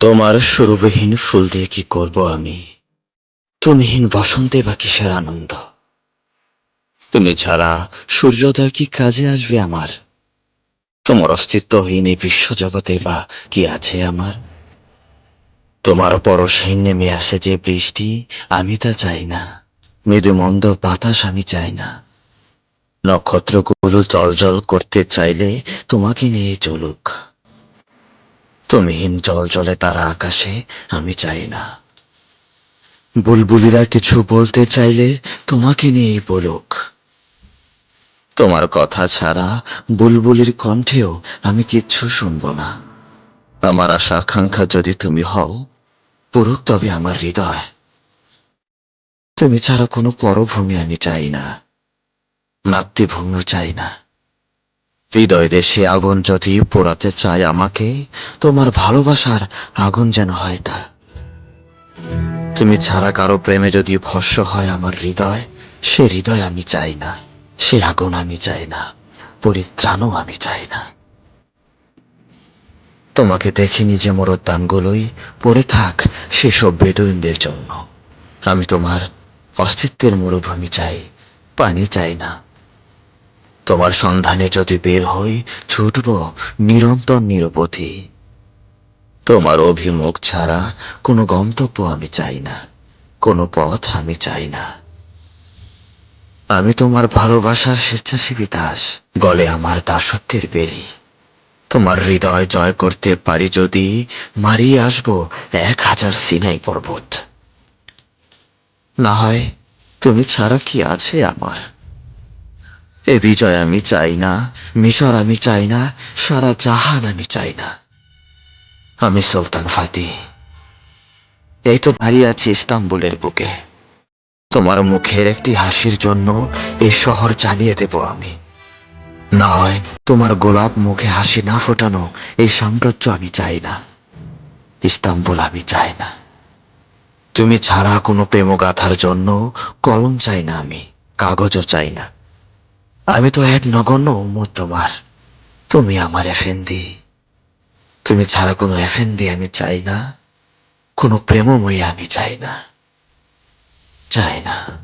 তোমার সুরবিহীন ফুল দিয়ে কি করব আমি? তুমিহীন বসন্তে বা কিসের আনন্দ? তুমি ছাড়া সূর্যোদয় কি কাজে আসবে আমার? তোমার অস্তিত্বহীন এই বিশ্বজগতে বা কি আছে আমার? তোমার পরশহীন নেমে আসে যে বৃষ্টি, আমি তা চাই না। মৃদু মন্দ বাতাস, আমি চাই না। নক্ষত্রগুলো জল জল করতে চাইলে তোমাকে নিয়ে চলুক। তুমিহীন জল জলে তারা আকাশে আমি চাই না। বুলবুলিরা কিছু বলতে চাইলে তোমাকে নিয়েই বলুক। তোমার কথা ছাড়া বুলবুলির কণ্ঠেও আমি কিচ্ছু শুনব না। আমার আশা আকাঙ্ক্ষা যদি তুমি হও পড়ুক তবে আমার হৃদয়। তুমি ছাড়া কোনো পরভূমি আমি চাই না। মাতৃভূমিও চাই না। হৃদয় দেশে আগুন যদি পোড়াতে চায় আমাকে, তোমার ভালোবাসার আগুন যেন হয় তা। তুমি ছাড়া কারও প্রেমে যদি ভস্য হয় আমার হৃদয়, সে হৃদয় আমি চাই না, সে আগুন আমি চাই না, পরিত্রাণও আমি চাই না। তোমাকে দেখিনি যে মোর দানগুলোই পড়ে থাক সেসব বেদুইনদের জন্য। আমি তোমার অস্তিত্বের মরুভূমি চাই, পানি চাই না। তোমার সন্ধানে যদি বের হই, ছুটব নিরন্তর নিরবধি তোমার অভিমুখ ছাড়া কোনো গন্তব্য আমি চাই না, কোনো পথ আমি চাই না। আমি তোমার ভালোবাসার স্বেচ্ছাসেবী দাস, গলে আমার দাসত্বের বেরি তোমার হৃদয় জয় করতে পারি যদি, মারিয়ে আসব এক হাজার সিনাই পর্বত। না হয়, তুমি ছাড়া কি আছে আমার? এ বিজয় আমি চাই না, মিশর আমি চাই না, সারা জাহান আমি চাই না। আমি সুলতান ফাতি। এই তো দাঁড়িয়ে আছি ইস্তাম্বুলের বুকে। তোমার মুখের একটি হাসির জন্য এই শহর চালিয়ে দেব আমি। না হয় তোমার গোলাপ মুখে হাসি না ফোটানো এই সাম্রাজ্য আমি চাই না। ইস্তাম্বুল আমি চাই না। তুমি ছাড়া কোনো প্রেমগাথার জন্য কলম চাই না আমি, কাগজও চাই না। আমি তো এক নগণ্য উম্মত তোমার। তুমি আমার এফেন্দি তুমি ছাড়া কোনো এফেন্দি আমি চাই না। কোনো প্রেমময়ী আমি চাই না। চাই না।